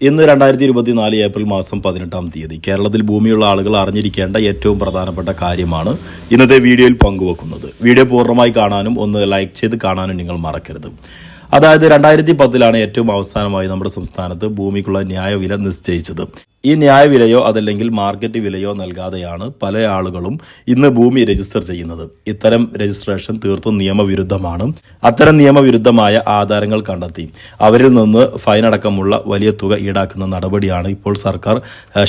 ഇന്ന് രണ്ടായിരത്തി ഇരുപത്തിനാല് ഏപ്രിൽ മാസം പതിനെട്ടാം തീയതി. കേരളത്തിൽ ഭൂമിയുള്ള ആളുകൾ അറിഞ്ഞിരിക്കേണ്ട ഏറ്റവും പ്രധാനപ്പെട്ട കാര്യമാണ് ഇന്നത്തെ വീഡിയോയിൽ പങ്കുവെക്കുന്നത്. വീഡിയോ പൂർണമായി കാണാനും ഒന്ന് ലൈക്ക് ചെയ്ത് കാണാനും നിങ്ങൾ മറക്കരുത്. അതായത് രണ്ടായിരത്തി പത്തിലാണ് ഏറ്റവും അവസാനമായി നമ്മുടെ സംസ്ഥാനത്ത് ഭൂമിക്കുള്ള ന്യായവില നിശ്ചയിച്ചത്. ഈ ന്യായവിലയോ അതല്ലെങ്കിൽ മാർക്കറ്റ് വിലയോ നൽകാതെയാണ് പല ആളുകളും ഇന്ന് ഭൂമി രജിസ്റ്റർ ചെയ്യുന്നത്. ഇത്തരം രജിസ്ട്രേഷൻ തീർത്തും നിയമവിരുദ്ധമാണ്. അത്തരം നിയമവിരുദ്ധമായ ആധാരങ്ങൾ കണ്ടെത്തി അവരിൽ നിന്ന് ഫൈൻ അടക്കമുള്ള വലിയ തുക ഈടാക്കുന്ന നടപടിയാണ് ഇപ്പോൾ സർക്കാർ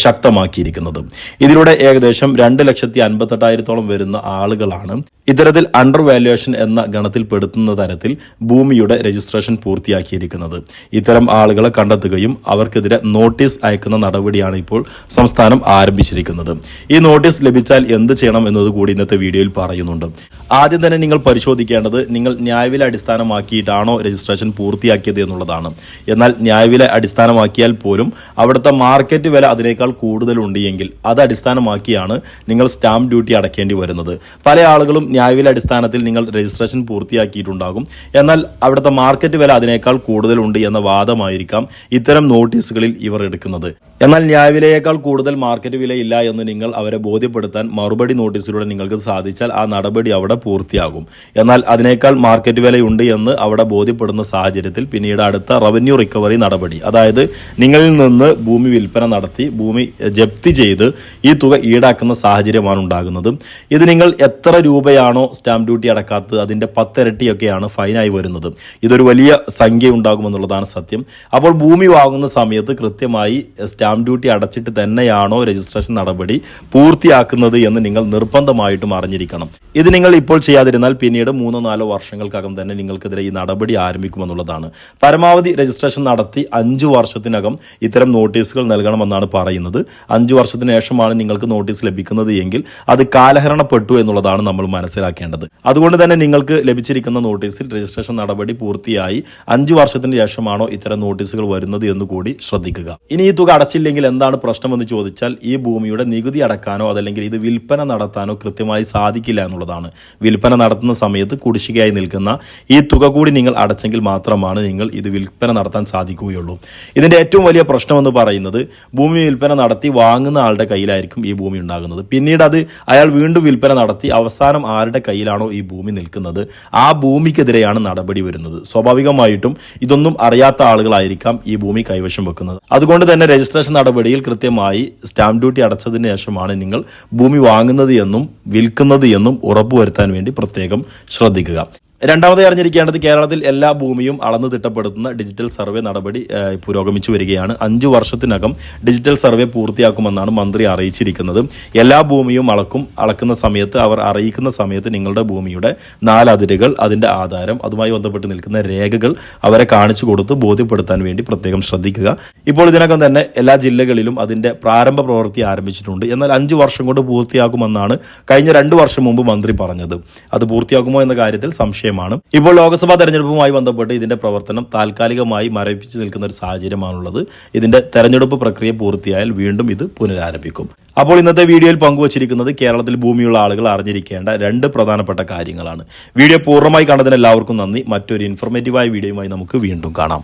ശക്തമാക്കിയിരിക്കുന്നത്. ഇതിലൂടെ ഏകദേശം രണ്ട് ലക്ഷത്തി അൻപത്തെട്ടായിരത്തോളം വരുന്ന ആളുകളാണ് ഇത്തരത്തിൽ അണ്ടർ വാല്യുവേഷൻ എന്ന ഗണത്തിൽപ്പെടുത്തുന്ന തരത്തിൽ ഭൂമിയുടെ രജിസ്ട്രേഷൻ പൂർത്തിയാക്കിയിരിക്കുന്നത്. ഇത്തരം ആളുകളെ കണ്ടെത്തുകയും അവർക്കെതിരെ നോട്ടീസ് അയക്കുന്ന നടപടിയാണ് ഇപ്പോൾ സംസ്ഥാനം ആരംഭിച്ചിരിക്കുന്നത്. ഈ നോട്ടീസ് ലഭിച്ചാൽ എന്ത് ചെയ്യണം എന്നത് കൂടി ഇന്നത്തെ വീഡിയോയിൽ പറയുന്നുണ്ട്. ആദ്യം തന്നെ നിങ്ങൾ പരിശോധിക്കേണ്ടത് നിങ്ങൾ ന്യായവില അടിസ്ഥാനമാക്കിയിട്ടാണോ രജിസ്ട്രേഷൻ പൂർത്തിയാക്കിയത് എന്നുള്ളതാണ്. എന്നാൽ ന്യായവില അടിസ്ഥാനമാക്കിയാൽ പോലും അവിടുത്തെ മാർക്കറ്റ് വില അതിനേക്കാൾ കൂടുതലുണ്ട് എങ്കിൽ അത് അടിസ്ഥാനമാക്കിയാണ് നിങ്ങൾ സ്റ്റാമ്പ് ഡ്യൂട്ടി അടയ്ക്കേണ്ടി വരുന്നത്. പല ആളുകളും ന്യായവില അടിസ്ഥാനത്തിൽ നിങ്ങൾ രജിസ്ട്രേഷൻ പൂർത്തിയാക്കിയിട്ടുണ്ടാകും. എന്നാൽ അവിടുത്തെ മാർക്കറ്റ് വില അതിനേക്കാൾ കൂടുതലുണ്ട് എന്ന വാദമായിരിക്കാം ഇത്തരം നോട്ടീസുകളിൽ ഇവർ എടുക്കുന്നത്. എന്നാൽ ന്യായവിലയേക്കാൾ കൂടുതൽ മാർക്കറ്റ് വില ഇല്ല എന്ന് നിങ്ങൾ അവരെ ബോധ്യപ്പെടുത്താൻ മറുപടി നോട്ടീസിലൂടെ നിങ്ങൾക്ക് സാധിച്ചാൽ ആ നടപടി അവിടെ പൂർത്തിയാകും. എന്നാൽ അതിനേക്കാൾ മാർക്കറ്റ് വിലയുണ്ട് എന്ന് അവിടെ ബോധ്യപ്പെടുന്ന സാഹചര്യത്തിൽ പിന്നീട് അടുത്ത റവന്യൂ റിക്കവറി നടപടി. അതായത് നിങ്ങളിൽ നിന്ന് ഭൂമി വിൽപ്പന നടത്തി ഭൂമി ജപ്തി ചെയ്ത് ഈ തുക ഈടാക്കുന്ന സാഹചര്യമാണ് ഉണ്ടാകുന്നത്. ഇത് നിങ്ങൾ എത്ര രൂപയാണോ സ്റ്റാമ്പ് ഡ്യൂട്ടി അടക്കാത്തത് അതിന്റെ പത്തിരട്ടിയൊക്കെയാണ് ഫൈനായി വരുന്നത്. ഇതൊരു വലിയ സംഖ്യ ഉണ്ടാകുമെന്നുള്ളതാണ് സത്യം. അപ്പോൾ ഭൂമി വാങ്ങുന്ന സമയത്ത് കൃത്യമായി സ്റ്റാമ്പ് ഡ്യൂട്ടി അടച്ചിട്ട് തന്നെയാണോ രജിസ്ട്രേഷൻ നടപടി പൂർത്തിയാക്കുന്നത് എന്ന് നിങ്ങൾ നിർബന്ധമായിട്ടും അറിഞ്ഞിരിക്കണം. ഇത് നിങ്ങൾ ഇപ്പോൾ ചെയ്യാതിരുന്നാൽ പിന്നീട് മൂന്നോ നാലോ വർഷങ്ങൾക്കകം തന്നെ നിങ്ങൾക്കെതിരെ ഈ നടപടി ആരംഭിക്കുമെന്നുള്ളതാണ്. പരമാവധി രജിസ്ട്രേഷൻ നടത്തി അഞ്ചു വർഷത്തിനകം ഇത്തരം നോട്ടീസുകൾ നൽകണമെന്നാണ് പറയുന്നത്. അഞ്ചു വർഷത്തിന് ശേഷമാണ് നിങ്ങൾക്ക് നോട്ടീസ് ലഭിക്കുന്നത് എങ്കിൽ അത് കാലഹരണപ്പെട്ടു എന്നുള്ളതാണ് നമ്മൾ മനസ്സിലാക്കേണ്ടത്. അതുകൊണ്ട് തന്നെ നിങ്ങൾക്ക് ലഭിച്ചിരിക്കുന്ന നോട്ടീസിൽ രജിസ്ട്രേഷൻ നടപടി പൂർത്തിയായി അഞ്ചു വർഷത്തിന് ശേഷമാണോ ഇത്തരം നോട്ടീസുകൾ വരുന്നത് എന്ന് കൂടി ശ്രദ്ധിക്കുക. ഇനി ഈ തുക അടച്ചില്ലെങ്കിൽ എന്താണ് പ്രശ്നമെന്ന് ചോദിച്ചാൽ ഈ ഭൂമിയുടെ നികുതി അടക്കാനോ അതല്ലെങ്കിൽ ഇത് വിൽപ്പന നടത്താനോ കൃത്യമായി സാധിക്കില്ല എന്നുള്ളതാണ്. വിൽപ്പന നടത്തുന്ന സമയത്ത് കുടിശ്ശികയായി നിൽക്കുന്ന ഈ തുക കൂടി നിങ്ങൾ അടച്ചെങ്കിൽ മാത്രമാണ് നിങ്ങൾ ഇത് വിൽപ്പന നടത്താൻ സാധിക്കുകയുള്ളൂ. ഇതിന്റെ ഏറ്റവും വലിയ പ്രശ്നമെന്ന് പറയുന്നത് ഭൂമി വിൽപ്പന നടത്തി വാങ്ങുന്ന ആളുടെ കയ്യിലായിരിക്കും ഈ ഭൂമി ഉണ്ടാകുന്നത്. പിന്നീട് അത് അയാൾ വീണ്ടും വിൽപ്പന നടത്തി അവസാനം ആരുടെ കയ്യിലാണോ ഈ ഭൂമി നിൽക്കുന്നത്? ആ ഭൂമിക്കെതിരെയാണ് നടപടി വരുന്നത്. സ്വാഭാവികമായിട്ടും ഇതൊന്നും അറിയാത്ത ആളുകളായിരിക്കാം ഈ ഭൂമി കൈവശം വെക്കുന്നത്. അതുകൊണ്ട് തന്നെ രജിസ്ട്രേഷൻ നടപടിയിൽ കൃത്യമായി സ്റ്റാമ്പ് ഡ്യൂട്ടി അടച്ചതിന് ശേഷമാണ് നിങ്ങൾ ഭൂമി വാങ്ങുന്നത് എന്നും വിൽക്കുന്നത് എന്നും ഉറപ്പുവരുത്താൻ വേണ്ടി പ്രത്യേകം ശ്രദ്ധിക്കുക. രണ്ടാമതായി അറിഞ്ഞിരിക്കേണ്ടത് കേരളത്തിൽ എല്ലാ ഭൂമിയും അളന്നു തിട്ടപ്പെടുത്തുന്ന ഡിജിറ്റൽ സർവേ നടപടി പുരോഗമിച്ചു വരികയാണ്. അഞ്ചു വർഷത്തിനകം ഡിജിറ്റൽ സർവേ പൂർത്തിയാക്കുമെന്നാണ് മന്ത്രി അറിയിച്ചിരിക്കുന്നത്. എല്ലാ ഭൂമിയും അളക്കും അളക്കുന്ന സമയത്ത് അവർ അറിയിക്കുന്ന സമയത്ത് നിങ്ങളുടെ ഭൂമിയുടെ നാലതിരുകൾ അതിന്റെ ആധാരം അതുമായി ബന്ധപ്പെട്ട് നിൽക്കുന്ന രേഖകൾ അവരെ കാണിച്ചു കൊടുത്ത് ബോധ്യപ്പെടുത്താൻ വേണ്ടി പ്രത്യേകം ശ്രദ്ധിക്കുക. ഇപ്പോൾ ഇതിനകം തന്നെ എല്ലാ ജില്ലകളിലും അതിന്റെ പ്രാരംഭ പ്രവൃത്തി ആരംഭിച്ചിട്ടുണ്ട്. എന്നാൽ അഞ്ചു വർഷം കൊണ്ട് പൂർത്തിയാക്കുമെന്നാണ് കഴിഞ്ഞ രണ്ട് വർഷം മുമ്പ് മന്ത്രി പറഞ്ഞത്. അത് പൂർത്തിയാക്കുമോ എന്ന കാര്യത്തിൽ സംശയമാണ് ഇപ്പോൾ ലോക്സഭാ തെരഞ്ഞെടുപ്പുമായി ബന്ധപ്പെട്ട് ഇതിന്റെ പ്രവർത്തനം താൽക്കാലികമായി മരവിപ്പിച്ച് നിൽക്കുന്ന ഒരു സാഹചര്യമാണുള്ളത്. ഇതിന്റെ തെരഞ്ഞെടുപ്പ് പ്രക്രിയ പൂർത്തിയായാൽ വീണ്ടും ഇത് പുനരാരംഭിക്കും. അപ്പോൾ ഇന്നത്തെ വീഡിയോയിൽ പങ്കുവച്ചിരിക്കുന്നത് കേരളത്തിൽ ഭൂമിയുള്ള ആളുകൾ അറിഞ്ഞിരിക്കേണ്ട രണ്ട് പ്രധാനപ്പെട്ട കാര്യങ്ങളാണ്. വീഡിയോ പൂർണമായി കണ്ടതിന് എല്ലാവർക്കും നന്ദി. മറ്റൊരു ഇൻഫോർമേറ്റീവായ വീഡിയോയുമായി നമുക്ക് വീണ്ടും കാണാം.